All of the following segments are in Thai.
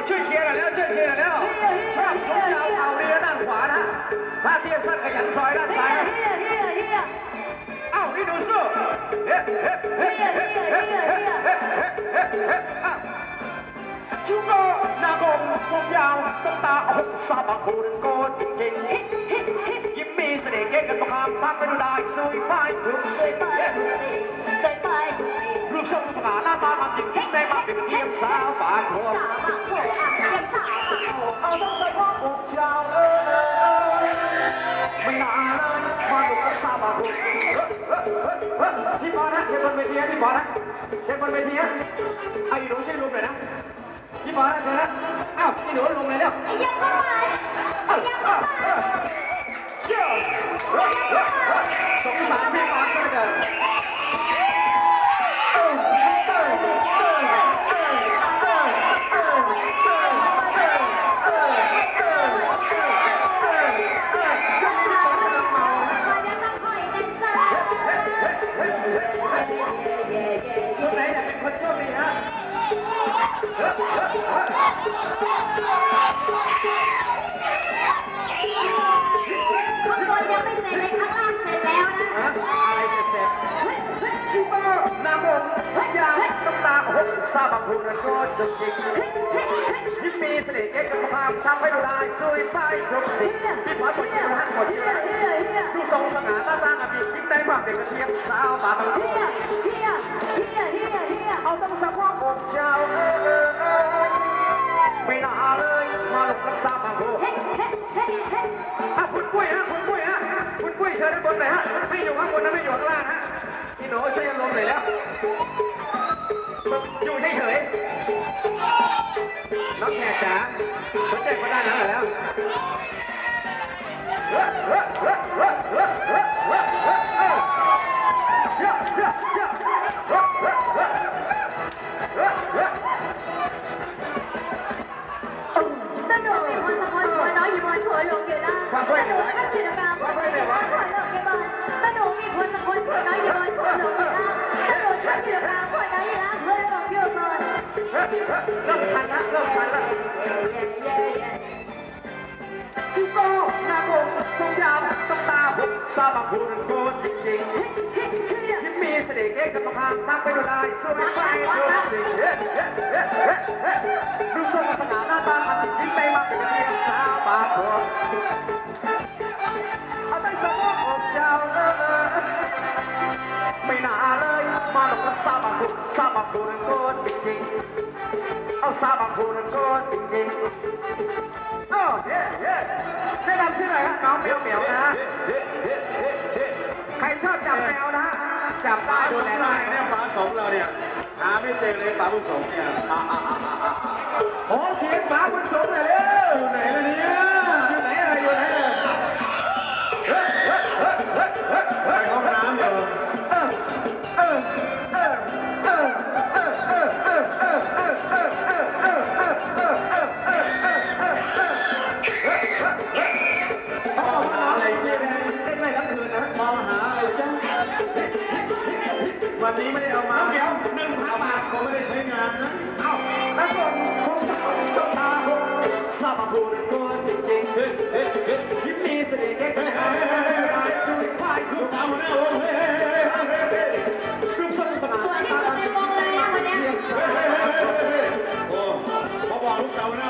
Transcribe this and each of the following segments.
要最斜了，要最斜了，ชียร์หน่อยแล้วชอบสูงยาวเข่าดีด้านขวานะพลาเทียสั้นกับยันซอยด้านซ้ายเอ้านี่ดูสู้เฮ้เฮ้เฮ้เฮ้เฮ้เฮ้เฮ้เฮ้เฮ้เฮ้ชิวโกนากงผมยาวต้องตาหกสาบกูนโกจริงๆยิ้มมีเสน่ห์เก่งกันประคามพักไปดูไฮ้สวยไปถึงสิบรูปทรงสง่าหฮ้าตาความหญิงยิ้มในมาเป็นเทียมสาวบานโพี่ปอนะเชิญบนเวทีนะพี่ปอนะเชิญบนเวทีนะเอาอีหนูช่วยลุมหน่อยนะพี่ปอนะเชิญนะอ้าวอีหนูลุมเลยเนาะยังเข้ามายังเข้ามาเชื่อสงสารพี่ปอนซะเหลือเกิน ข้านยังไม่เสร็จเลยข้างล่างเสร็จแล้วนะ อะไเสร็จเสร็จชิบะนนยาน้ำตาหกซาบับูนก็จบจริงยิ่งมีเสน่ห์เอกภาพทำให้ดูได้วยไปจบสิที่พัดหมดชีวิตหักหมดชีวิตดูทรงสง่าหน้าตาอดีตยิ่งได้มากเด็กกระเทียมสาวบาบังฮียเฮียเฮียเฮียเฮียเอาต้องสะพกอกเจ้าเออ นหน่อยฮะพี่อยู่ข้างบนนะไม่อยู่ข้างล่างฮะพี่หนูช่วยันลมหน่อยแล้วอยู่เฉยๆน้องแขกจ๋าสนใก็ได้านนั้นหน่อยแล้วฝากด้วย เริ่มคันละเริ่มคันละชิโก้หน้าบงทรงยาวตบตาผมซาบะพูนโกจริงๆยิ้มมีเสน่ห์เก๊กกับมะพร้าวนั่งไปดูลายสวยไปทุกสิ่ง สามัคคีนั้นโจริงๆ เอาสามัคคีนั้นโจริงๆโอ้เย้เย้แนะนำชื่อหน่อครับน้องเหมียวเหมียวนะฮะ ใครชอบจับแมวนะฮะ จับได้ดูแลหน่เนี่ยปลาสองเราเนี่ยหาไม่เจอเลยปลาผู้สองเนี่ยโอ้เสียงปลาผู้สองเลยเร็วไหนล่ะเนี่ย วันนี้ไม่ได้เอามาเดี๋ยวหนึ่งพันบาทผมไม่ได้ใช้งานนะ เอ้าแล้วก็คงจะเอาจ้าตาผมสาบพูดตัวจริงเฮ้ยเฮ้ยเฮ้ยๆยิ้มมีเสน่ห์เดกๆสุดท้ายลูลูกกสาสาววหัวหน้าวงเฮ้ยเฮ้ยเฮ้ยเฮ้ยเฮ้ยรูปทรงสง่าตัวนี้ตัวเป็นวงเลยนะเนี้ยโอ้พอบอกลูกสาวหัวหน้าว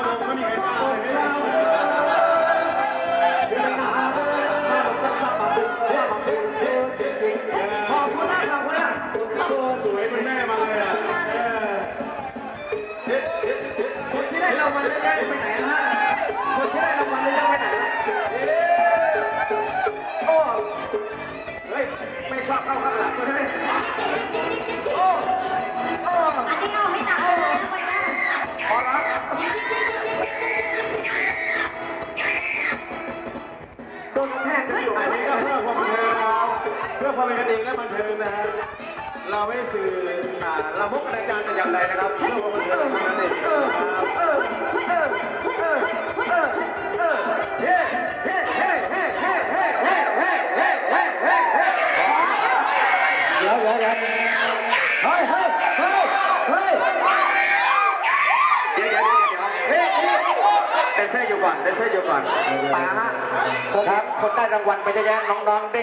งไม่มีใครก มาเป็นกันเองและบันเทิงนะฮะเราไม่ได้สื่อเรามุกอาจารย์แต่อย่างใดนะครับเราบันเทิงนั่นเองครับเดนเซอร์อยู่ก่อนเดนเซอร์อยู่ก่อนปาฮะคนได้รางวัลไปเยอะแยะน้องๆเด็ก